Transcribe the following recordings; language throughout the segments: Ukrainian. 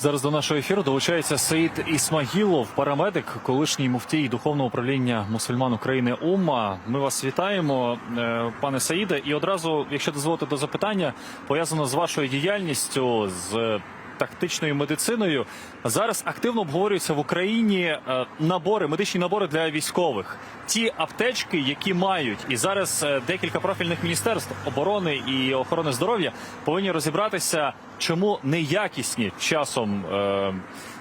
Зараз до нашого ефіру долучається Саїд Ісмагілов, парамедик, колишній муфтій духовного управління мусульман України УМА. Ми вас вітаємо, е, пане Саїде. І одразу, якщо дозволите до запитання, пов'язано з вашою діяльністю з тактичною медициною. Зараз активно обговорюються в Україні е, набори, медичні набори для військових. Ті аптечки, які мають, і зараз е, декілька профільних міністерств оборони і охорони здоров'я повинні розібратися, чому неякісні часом е,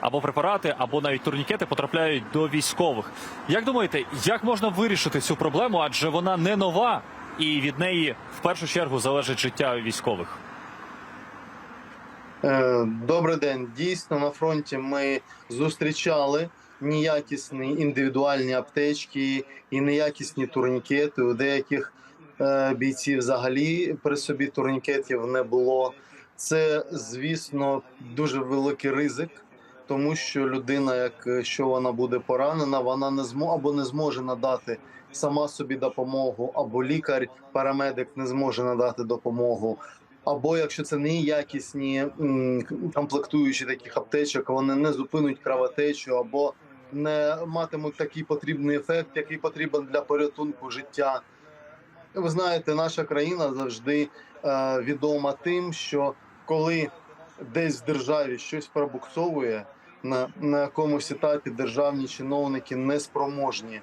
або препарати, або навіть турнікети потрапляють до військових. Як думаєте, як можна вирішити цю проблему? Адже вона не нова, і від неї в першу чергу залежить життя військових. Е, Добрий день. Дійсно, на фронті ми зустрічали неякісні індивідуальні аптечки і неякісні турнікети. У деяких е, бійців взагалі при собі турнікетів не було. Це, звісно, дуже великий ризик, тому що людина, якщо вона буде поранена, вона не змо або не зможе надати сама собі допомогу, або лікар, парамедик не зможе надати допомогу. Або якщо це неякісні комплектуючі таких аптечок, вони не зупинуть кровотечу, або не матимуть такий потрібний ефект, який потрібен для порятунку життя. Ви знаєте, наша країна завжди е, відома тим, що коли десь в державі щось пробуксовує, на, на якомусь етапі державні чиновники не спроможні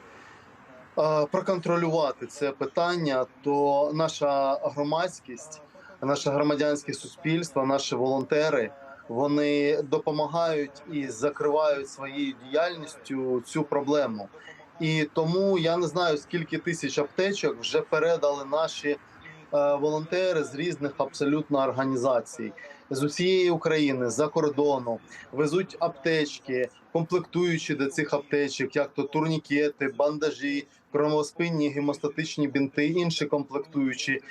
е, проконтролювати це питання, то наша громадськість наше громадянське суспільство, наші волонтери вони допомагають і закривають своєю діяльністю цю проблему. І тому я не знаю скільки тисяч аптечок вже передали наші е, волонтери з різних абсолютно організацій з усієї України за кордону везуть аптечки, комплектуючі до цих аптечок, як то турнікети, бандажі, кровоспинні гемостатичні бінти, інші комплектуючі.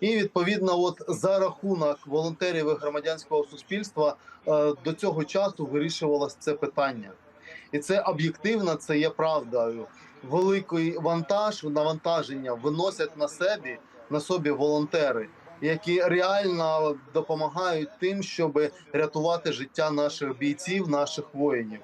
І відповідно, от за рахунок волонтерів і громадянського суспільства е, до цього часу вирішувалось це питання, і це об'єктивно, це є правдою. Великий вантаж, навантаження виносять на собі на собі волонтери, які реально допомагають тим, щоб рятувати життя наших бійців, наших воїнів.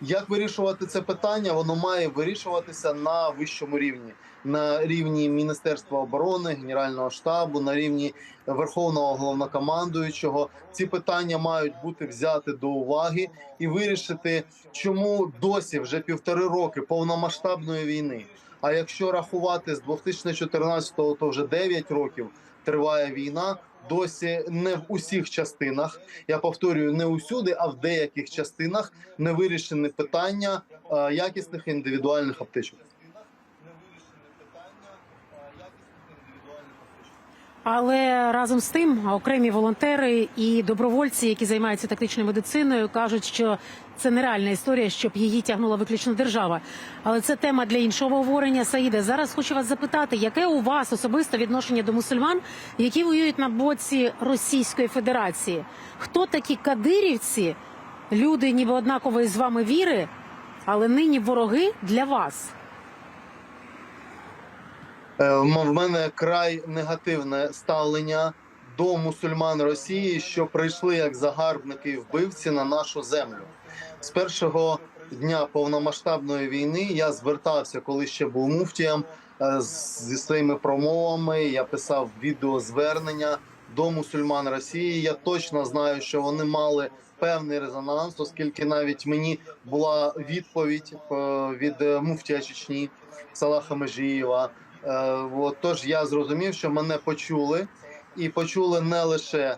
Як вирішувати це питання? Воно має вирішуватися на вищому рівні, на рівні Міністерства оборони, Генерального штабу, на рівні Верховного головнокомандуючого. Ці питання мають бути взяти до уваги і вирішити, чому досі вже півтори роки повномасштабної війни. А якщо рахувати з 2014-го, то вже 9 років триває війна. Досі не в усіх частинах. Я повторюю, не усюди, а в деяких частинах не вирішені питання е, якісних індивідуальних аптечок. Але разом з тим окремі волонтери і добровольці, які займаються тактичною медициною, кажуть, що це нереальна історія, щоб її тягнула виключно держава. Але це тема для іншого обговорення. Саїде, зараз хочу вас запитати, яке у вас особисте відношення до мусульман, які воюють на боці Російської Федерації? Хто такі кадирівці? Люди, ніби однакової з вами віри, але нині вороги для вас. Е, В мене край негативне ставлення до мусульман Росії, що прийшли як загарбники і вбивці на нашу землю. З першого дня повномасштабної війни я звертався, коли ще був муфтієм е, зі своїми промовами. Я писав відеозвернення до мусульман Росії. Я точно знаю, що вони мали певний резонанс, оскільки навіть мені була відповідь е, від е, муфтія Чечні Салаха Межієва. Тож я зрозумів, що мене почули, і почули не лише е,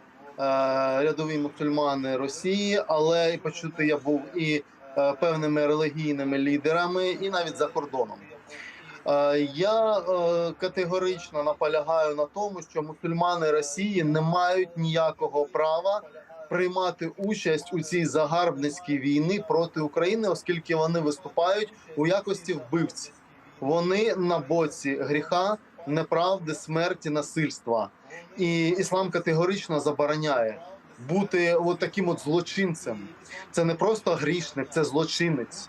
рядові мусульмани Росії, але і почути я був і е, певними релігійними лідерами, і навіть за кордоном. Е, я е, категорично наполягаю на тому, що мусульмани Росії не мають ніякого права приймати участь у цій загарбницькій війні проти України, оскільки вони виступають у якості вбивців. Вони на боці гріха, неправди, смерті, насильства. І іслам категорично забороняє бути от таким от злочинцем. Це не просто грішник, це злочинець.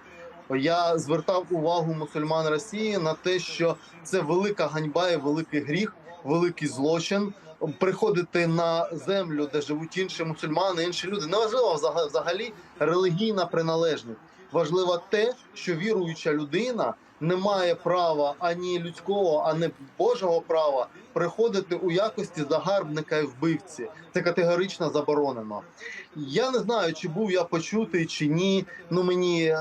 Я звертав увагу мусульман Росії на те, що це велика ганьба і великий гріх, великий злочин приходити на землю, де живуть інші мусульмани, інші люди. Неважливо взага- взагалі релігійна приналежність. Важливо те, що віруюча людина не має права ані людського, ані Божого права приходити у якості загарбника і вбивці. Це категорично заборонено. Я не знаю, чи був я почутий чи ні. Ну мені е,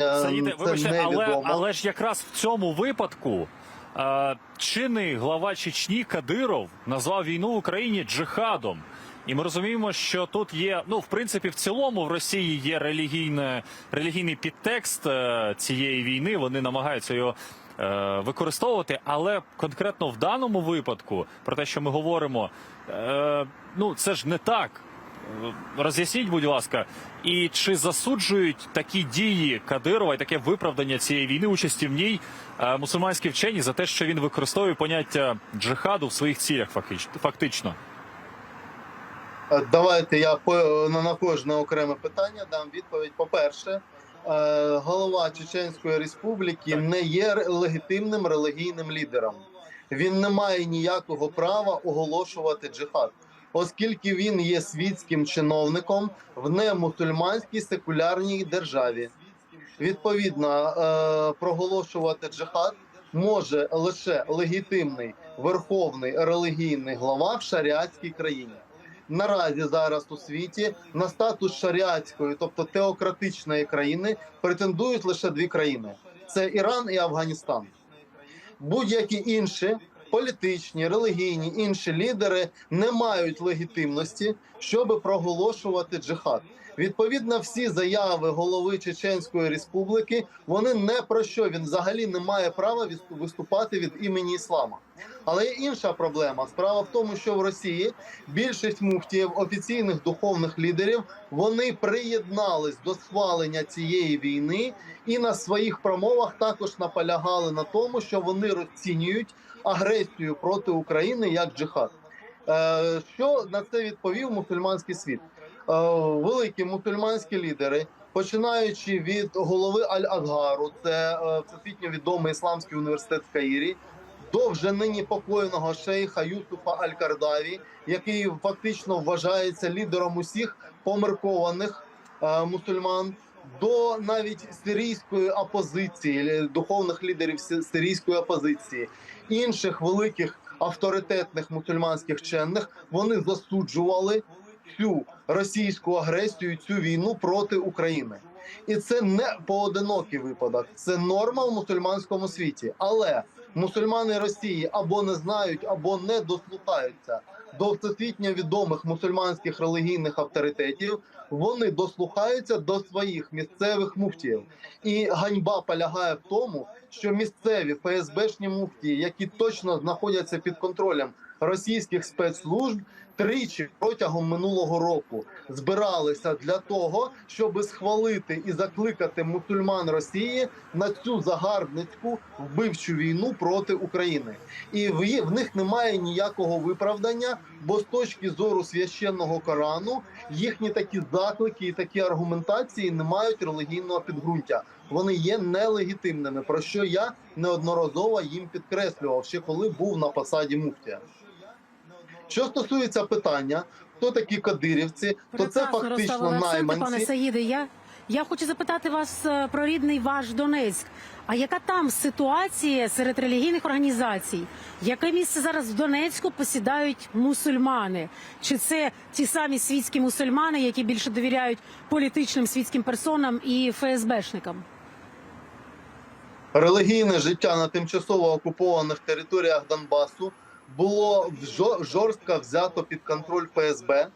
Саїде, це вибачте, але, невідомо. але ж якраз в цьому випадку е, чинний глава Чечні Кадиров назвав війну в Україні джихадом. І ми розуміємо, що тут є, ну в принципі, в цілому в Росії є релігійне, релігійний підтекст е, цієї війни. Вони намагаються його е, використовувати. Але конкретно в даному випадку, про те, що ми говоримо, е, ну це ж не так. Роз'ясніть, будь ласка, і чи засуджують такі дії Кадирова і таке виправдання цієї війни, участі в ній мусульманські вчені за те, що він використовує поняття джихаду в своїх цілях, фактич- фактично? Е, Давайте я по на, кожне окреме питання дам відповідь. По-перше, е, голова Чеченської Республіки не є легітимним релігійним лідером. Він не має ніякого права оголошувати джихад, оскільки він є світським чиновником в немусульманській секулярній державі. Відповідно, е, проголошувати джихад може лише легітимний верховний релігійний глава в шаріатській країні наразі зараз у світі на статус шаріатської, тобто теократичної країни, претендують лише дві країни: це Іран і Афганістан. Будь-які інші політичні, релігійні інші лідери не мають легітимності, щоб проголошувати джихад. Відповідно, всі заяви голови Чеченської республіки вони не про що він взагалі не має права виступати від імені іслама. Але є інша проблема. Справа в тому, що в Росії більшість муфтіїв, офіційних духовних лідерів, вони приєднались до схвалення цієї війни і на своїх промовах також наполягали на тому, що вони розцінюють агресію проти України як джихад. Е, Що на це відповів мусульманський світ? Е, Великі мусульманські лідери, починаючи від голови Аль-Азгару, це е, всесвітньо відомий ісламський університет в Каїрі, до вже нині покойного шейха Юсуфа Аль-Кардаві, який фактично вважається лідером усіх помиркованих е, мусульман, до навіть сирійської опозиції, духовних лідерів сирійської опозиції, інших великих авторитетних мусульманських вчених, вони засуджували цю російську агресію, цю війну проти України. І це не поодинокий випадок, це норма в мусульманському світі. Але мусульмани Росії або не знають, або не дослухаються до всесвітньо відомих мусульманських релігійних авторитетів. Вони дослухаються до своїх місцевих муфтіїв. І ганьба полягає в тому, що місцеві ФСБшні муфтії, які точно знаходяться під контролем російських спецслужб, тричі протягом минулого року збиралися для того, щоб схвалити і закликати мусульман Росії на цю загарбницьку вбивчу війну проти України. І в, них немає ніякого виправдання, бо з точки зору священного Корану їхні такі заклики і такі аргументації не мають релігійного підґрунтя. Вони є нелегітимними, про що я неодноразово їм підкреслював, ще коли був на посаді муфтія. Що стосується питання, хто такі кадирівці, то це фактично акценти, пане найманці. Саїде. Я, я хочу запитати вас е, про рідний ваш Донецьк. А яка там ситуація серед релігійних організацій? Яке місце зараз в Донецьку посідають мусульмани? Чи це ті самі світські мусульмани, які більше довіряють політичним світським персонам і ФСБшникам? релігійне життя на тимчасово окупованих територіях Донбасу було жо- жорстко взято під контроль ФСБ.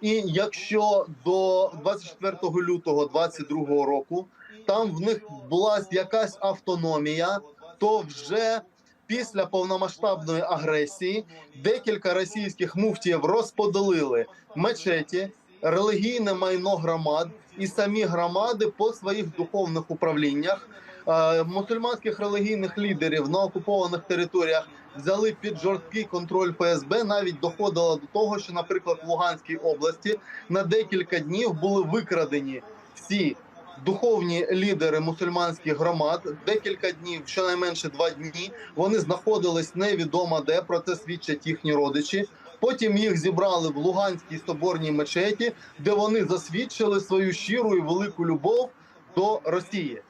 І якщо до 24 лютого 22 року там в них була якась автономія, то вже після повномасштабної агресії декілька російських муфтіїв розподілили мечеті, релігійне майно громад і самі громади по своїх духовних управліннях. Е, Мусульманських релігійних лідерів на окупованих територіях взяли під жорсткий контроль ФСБ. Навіть доходило до того, що, наприклад, в Луганській області на декілька днів були викрадені всі духовні лідери мусульманських громад. Декілька днів, щонайменше два дні, вони знаходились невідомо де. Про це свідчать їхні родичі. Потім їх зібрали в Луганській соборній мечеті, де вони засвідчили свою щиру і велику любов до Росії.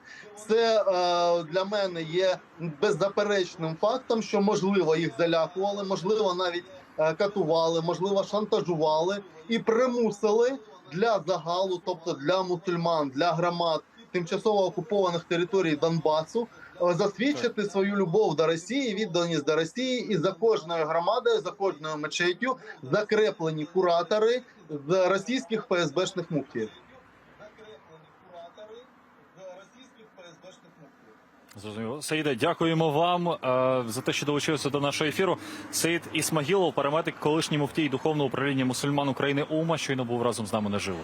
Це е, для мене є беззаперечним фактом, що можливо їх залякували, можливо, навіть е, катували, можливо, шантажували і примусили для загалу, тобто для мусульман, для громад тимчасово окупованих територій Донбасу, е, засвідчити свою любов до Росії, відданість до Росії, і за кожною громадою, за кожною мечеттю закреплені куратори з російських ФСБшних муфтіїв. Зрозуміло. Саїде, дякуємо вам е, за те, що долучилися до нашого ефіру. Саїд Ісмагілов, параметик, колишній муфтій духовного управління мусульман України УМА, щойно був разом з нами наживо.